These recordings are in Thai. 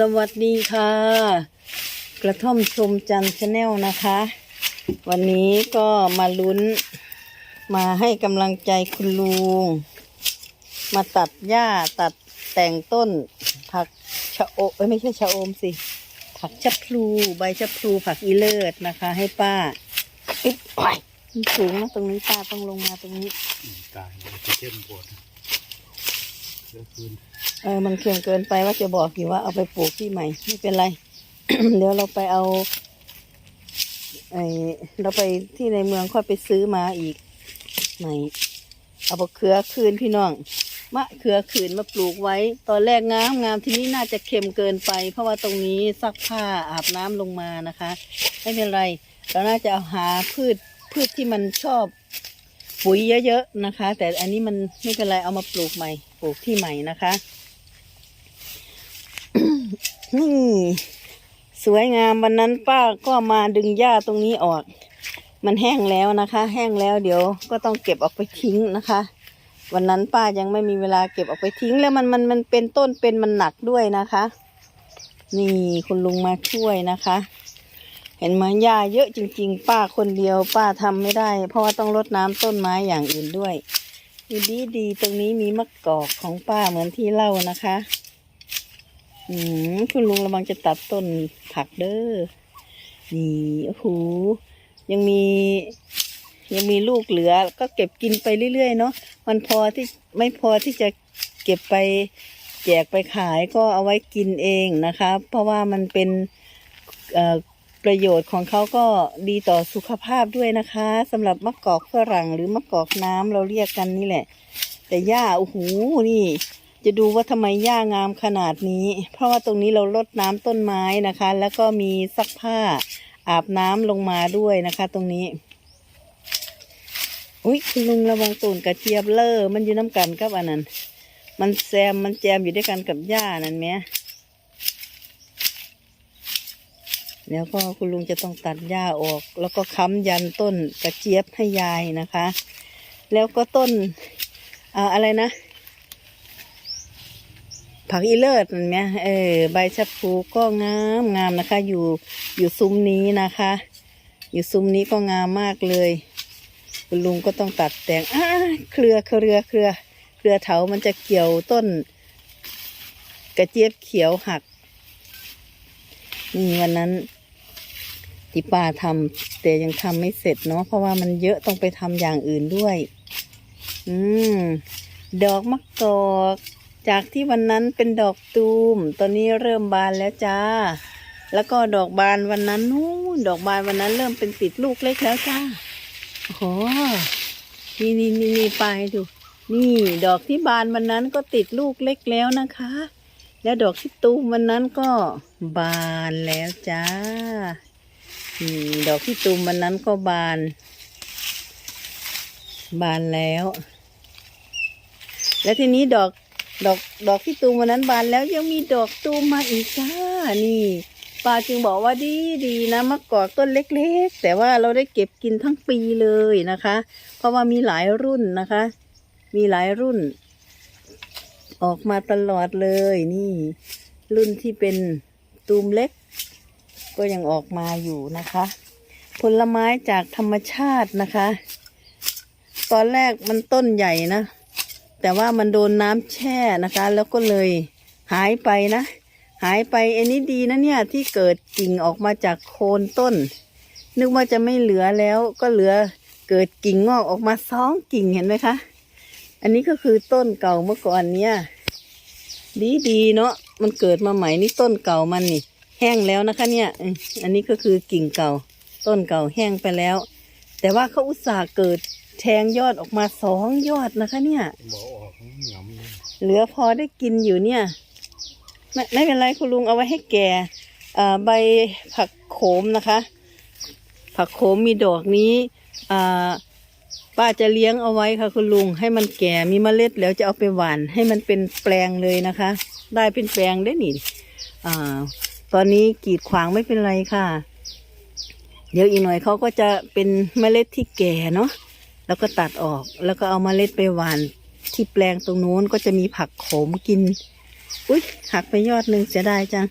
สวัสดีค่ะ กระท่อมชมจันทร์ชาแนลนะคะ วันนี้ก็มาลุ้น มาให้กำลังใจคุณลุง มาตัดหญ้าตัดแต่งต้น ผักชะโอเอ้ยไม่ใช่ชะโอมสิ ผักชะพลูใบชะพลูผักอีเลิศนะคะ ให้ป้าอึ๊บโอ้ยมันสูงนะตรงนี้ป้าต้องลงมาตรงนี้ตายเจะเข้มปวดเดี๋ยวคืน เออมันเค็มเกินไปว่าจะบอกอยู่ว่าเอาไปปลูกที่ใหม่ไม่เป็นไร เดี๋ยวเราไปเอาไอเราไปที่ในเมืองค่อยไปซื้อมาอีกใหม่เอาบะเขือคืนพี่น้องมะเขือคืนมาปลูกไว้ ตอนแรกงามงามทีนี้น่าจะเค็มเกินไป เพราะว่าตรงนี้ซักผ้าอาบน้ำลงมานะคะ ไม่เป็นไรเราน่าจะเอาหาพืชพืชที่มันชอบปุ๋ยเยอะๆนะคะ แต่อันนี้มันไม่เป็นไรเอามาปลูกใหม่ ปลูกที่ใหม่นะคะ นี่สวยงามวันนั้นป้าก็มาดึงหญ้าตรงนี้ออก มันแห้งแล้วนะคะ แห้งแล้วเดี๋ยวก็ต้องเก็บออกไปทิ้งนะคะ วันนั้นป้ายังไม่มีเวลาเก็บออกไปทิ้งแล้วมันมันมันเป็นต้นเป็นมันหนักด้วยนะคะ นี่คุณลุงมาช่วยนะคะ เห็นไหมหญ้าเยอะจริง ๆ ป้าคนเดียวป้าทำไม่ได้ เพราะว่าต้องรดน้ำต้นไม้อย่างอื่นด้วยดีดีดีตรงนี้มีมะกอกของป้าเหมือนที่เล่านะคะ อืมคุณลุงระวังจะตัดต้นผักเด้อ นี่โอ้โหยังมี ยังมีลูกเหลือ ก็เก็บกินไปเรื่อยๆเนาะ มันพอที่ไม่พอที่จะเก็บไปแจกไปขายก็เอาไว้กินเองนะคะ เพราะว่ามันเป็นประโยชน์ของเขาก็ดีต่อสุขภาพด้วยนะคะสำหรับมะกอกฝรั่งหรือมะกอกน้ำเราเรียกกันนี่แหละ แต่หญ้าโอ้โหนี่ จะดูว่าทำไมหญ้างามขนาดนี้ เพราะว่าตรงนี้เราลดน้ำต้นไม้นะคะ แล้วก็มีซักผ้าอาบน้ำลงมาด้วยนะคะ ตรงนี้อุ้ยคุณลุงระวังตูนกระเจี๊ยบเลอมันอยู่น้ำกันกับอันนั้น มันแซมมันแจมอยู่ด้วยกันกับหญ้านั่นไหมแล้วก็คุณลุงจะต้องตัดหญ้าออก แล้วก็ค้ำยันต้นกระเจี๊ยบให้ยายนะคะ แล้วก็ต้นอ่าอะไรนะ ผักอีเลิศนั่นไหมเออใบชะพูก็งามงามนะคะ อยู่อยู่ซุ้มนี้นะคะ อยู่ซุ้มนี้ก็งามมากเลย คุณลุงก็ต้องตัดแต่งอ้าเครือเครือเครือเครือเถามันจะเกี่ยวต้น กระเจี๊ยบเขียวหักนี่วันนั้นที่ป้าทำแต่ยังทำไม่เสร็จเนาะเพราะว่ามันเยอะต้องไปทำอย่างอื่นด้วย อืม ดอกมะกอก จากที่วันนั้นเป็นดอกตูม ตอนนี้เริ่มบานแล้วจ้า แล้วก็ดอกบานวันนั้นนู้นดอกบานวันนั้นเริ่มเป็นติดลูกเล็กแล้วจ้า โอ้โห นี่นี่นี่นี่ไปดู นี่ ดอกที่บานวันนั้นก็ติดลูกเล็กแล้วนะคะ แล้วดอกที่ตูมวันนั้นก็บานแล้วจ้าอืมดอกที่ตูมวันนั้นก็บาน บานแล้ว แล้วทีนี้ดอก ดอกดอกที่ตูมวันนั้นบานแล้วยังมีดอกตูมมาอีกจ้านี่ป้าจึงบอกว่าดีดีนะมะกอกต้นเล็กๆ แต่ว่าเราได้เก็บกินทั้งปีเลยนะคะ เพราะว่ามีหลายรุ่นนะคะ มีหลายรุ่น ออกมาตลอดเลยนี่ รุ่นที่เป็นตูมเล็ก ก็ยังออกมาอยู่นะคะ ผลไม้จากธรรมชาตินะคะ ตอนแรกมันต้นใหญ่นะ แต่ว่ามันโดนน้ำแช่นะคะ แล้วก็เลยหายไปนะ หายไปอันนี้ดีนะเนี่ยที่เกิดกิ่งออกมาจากโคนต้น นึกว่าจะไม่เหลือแล้วก็เหลือเกิดกิ่งงอกออกมาสองกิ่งเห็นไหมคะ อันนี้ก็คือต้นเก่าเมื่อก่อนเนี่ย ดีดีเนาะมันเกิดมาใหม่นี่ต้นเก่ามันนี่ แห้งแล้วนะคะเนี่ย อันนี้ก็คือกิ่งเก่า ต้นเก่าแห้งไปแล้ว แต่ว่าเขาอุตส่าห์เกิด แทงยอดออกมาสองยอดนะคะ เนี่ย บอกออกหงำเลยเหลือพอได้กินอยู่เนี่ย ไม่ไม่เป็นไรคุณลุงเอาไว้ให้แก่อ่าใบผักโขมนะคะ ผักโขมมีดอกนี้อ่าป้าจะเลี้ยงเอาไว้ค่ะ คุณลุงให้มันแก่มีเมล็ดแล้วจะเอาไปหว่านให้มันเป็นแปลงเลยนะคะ ได้เป็นแปลงได้หนิอ่าตอนนี้กีดขวางไม่เป็นไรค่ะ เดี๋ยวอีกหน่อยเขาก็จะเป็นเมล็ดที่แก่เนาะ แล้วก็ตัดออกแล้วก็เอามาเล็ดไปหวานที่แปลงตรงนู้นก็จะมีผักโขมกิน อุ้ยหักไปยอดหนึ่งเสียดายจัง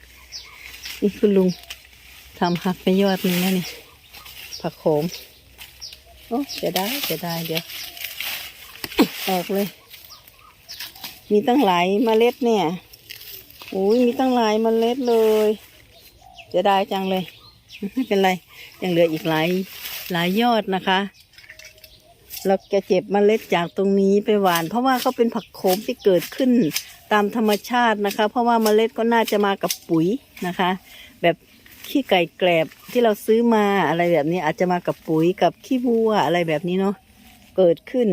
นี่คุณลุงทำหักไปยอดหนึ่งแล้วนี่ ผักโขม โอ้เสียดายเสียดายเดี๋ยวออกเลย มีตั้งหลายเมล็ดเนี่ยอุ้ยมีตั้งหลายเมล็ดเลยเสียดายจังเลยไม่เป็นไรยังเหลืออีกหลายหลายยอดนะคะ เราจะเจ็บเมล็ดจากตรงนี้ไปหวาน เพราะว่าเขาเป็นผักโขมที่เกิดขึ้นตามธรรมชาตินะคะ เพราะว่าเมล็ดก็น่าจะมากับปุ๋ยนะคะ แบบขี้ไก่แกลบที่เราซื้อมาอะไรแบบนี้อาจจะมากับปุ๋ยกับขี้วัวอะไรแบบนี้เนาะเกิดขึ้น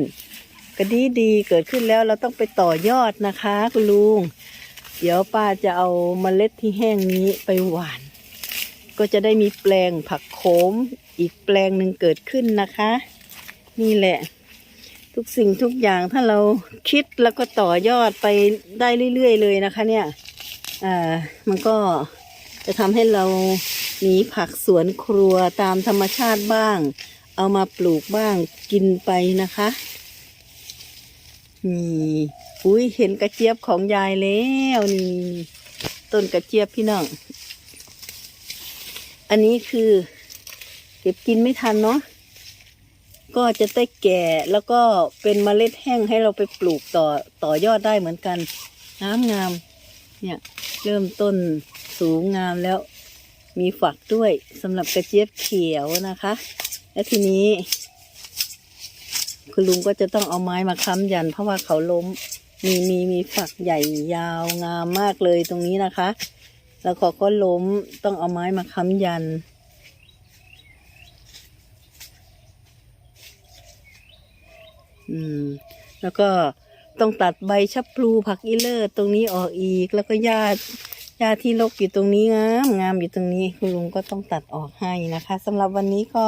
ก็ดีดีเกิดขึ้นแล้วเราต้องไปต่อยอดนะคะคุณลุงเดี๋ยวป้าจะเอาเมล็ดที่แห้งนี้ไปหว่าน ก็จะได้มีแปลงผักโขมอีกแปลงหนึ่งเกิดขึ้นนะคะ นี่แหละ ทุกสิ่งทุกอย่างถ้าเราคิดแล้วก็ต่อยอดไปได้เรื่อยๆเลยนะคะ เนี่ยอ่ามันก็จะทำให้เราหนีผักสวนครัวตามธรรมชาติบ้าง เอามาปลูกบ้างกินไปนะคะนี่อุ้ยเห็นกระเจี๊ยบของยายแล้วนี่ต้นกระเจี๊ยบพี่น้อง อันนี้คือ เก็บกินไม่ทันเนาะ ก็จะได้แก่แล้วก็เป็นเมล็ดแห้งให้เราไปปลูกต่อต่อยอดได้เหมือนกันงามงามเนี่ยเริ่มต้นสูงงามแล้วมีฝักด้วยสำหรับกระเจี๊ยบเขียวนะคะ และทีนี้ คุณลุงก็จะต้องเอาไม้มาค้ำยัน เพราะว่าเขาล้มมีมีมีฝักใหญ่ยาวงามมากเลยตรงนี้นะคะ แล้วเขาก็ล้มต้องเอาไม้มาค้ำยัน อืม แล้วก็ต้องตัดใบชะพลูผักอีเลอร์ตรงนี้ออกอีก แล้วก็หญ้าหญ้าที่รกอยู่ตรงนี้งามงามอยู่ตรงนี้ คุณลุงก็ต้องตัดออกให้นะคะสำหรับวันนี้ก็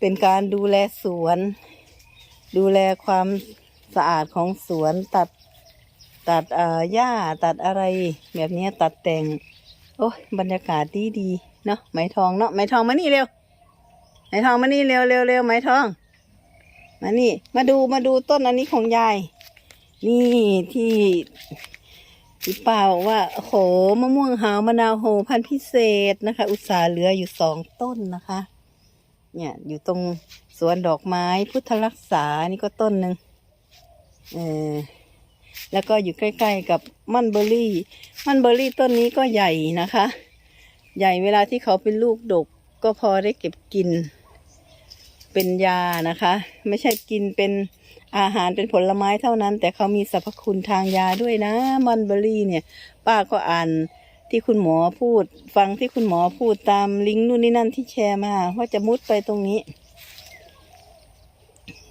เป็นการดูแลสวน ดูแลความสะอาดของสวนตัดตัดเอ่อหญ้าตัดอะไร แบบนี้ตัดแต่ง โอ้ยบรรยากาศดีดีเนาะไหมทองเนาะไหมทองมานี่เร็วไหมทองมานี่เร็วเร็วเร็วไหมทอง มานี่ มาดูมาดูต้นอันนี้ของยาย นี่ที่ที่ป้าบอกว่าโหมะม่วงหาวมะนาวโหพันธุ์พิเศษนะคะ อุตสาเหลืออยู่สองต้นนะคะ เนี่ยอยู่ตรงสวนดอกไม้พุทธรักษานี่ก็ต้นหนึ่งเออแล้วก็อยู่ใกล้ ๆ กับมันเบอร์รี่ มันเบอร์รี่ต้นนี้ก็ใหญ่นะคะ ใหญ่เวลาที่เขาเป็นลูกดกก็พอได้เก็บกิน เป็นยานะคะ ไม่ใช่กินเป็นอาหารเป็นผลไม้เท่านั้น แต่เขามีสรรพคุณทางยาด้วยนะมันเบอร์รี่เนี่ย ป้าก็อ่านที่คุณหมอพูด ฟังที่คุณหมอพูดตามลิงก์นู่นนี่นั่นที่แชร์มาว่าจะมุดไปตรงนี้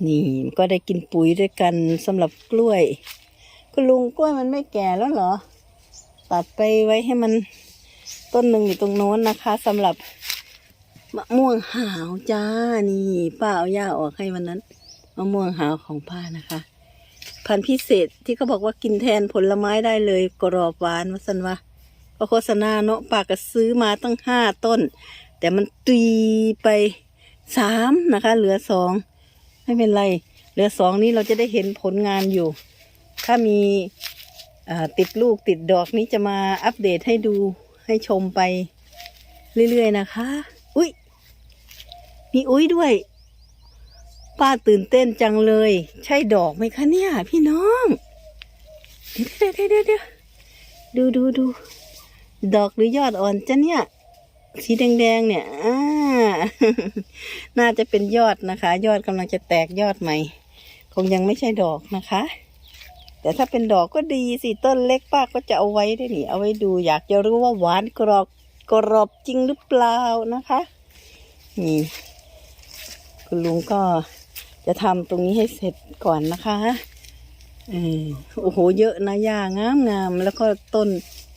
นี่ก็ได้กินปุ๋ยด้วยกันสำหรับกล้วย คุณลุงกล้วยมันไม่แก่แล้วเหรอ ตัดไปไว้ให้มันต้นหนึ่งอยู่ตรงโน้นนะคะสำหรับ มะม่วงหาวจ้านี่ป้าเอาหญ้าออกให้วันนั้นมะม่วงหาวของป้านะคะ พันธุ์พิเศษที่เขาบอกว่ากินแทนผลไม้ได้เลยกรอบหวานวาสันวะก็โฆษณาเนาะป้าก็ซื้อมาตั้งห้าต้น แต่มันตีไปสามนะคะ เหลือสองไม่เป็นไร เหลือสองนี้เราจะได้เห็นผลงานอยู่ ถ้ามีติดลูกติดดอกนี้จะมาอัปเดตให้ดูให้ชมไปเรื่อยๆนะคะ อุ้ยมีอุ้ยด้วย ป้าตื่นเต้นจังเลย ใช่ดอกไหมคะเนี่ย พี่น้อง เดี๋ยวเดี๋ยวเดี๋ยวเดี๋ยวดูดูดูดอกหรือยอดอ่อนจ้ะเนี่ย สีแดงๆเนี่ยอ่าน่าจะเป็นยอดนะคะ ยอดกำลังจะแตกยอดใหม่ คงยังไม่ใช่ดอกนะคะ แต่ถ้าเป็นดอกก็ดีสิต้นเล็กป้าก็จะเอาไว้ได้วยนี่เอาไว้ดู อยากจะรู้ว่าหวานกรอบ กรอบจริงหรือเปล่านะคะ นี่คุณลุงก็จะทำตรงนี้ให้เสร็จก่อนนะคะเออโอ้โห เยอะนะหญ้างามงามแล้วก็ต้น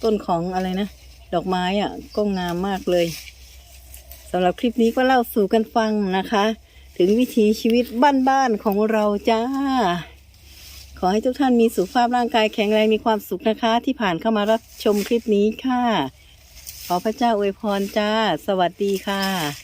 ต้นของอะไรนะ ดอกไม้อะ ก็งามมากเลยสำหรับคลิปนี้ก็เล่าสู่กันฟังนะคะ ถึงวิถีชีวิตบ้านๆของเราจ้า ขอให้ทุกท่านมีสุขภาพร่างกายแข็งแรงมีความสุขนะคะ ที่ผ่านเข้ามารับชมคลิปนี้ค่ะ ขอพระเจ้าอวยพรจ้า สวัสดีค่ะ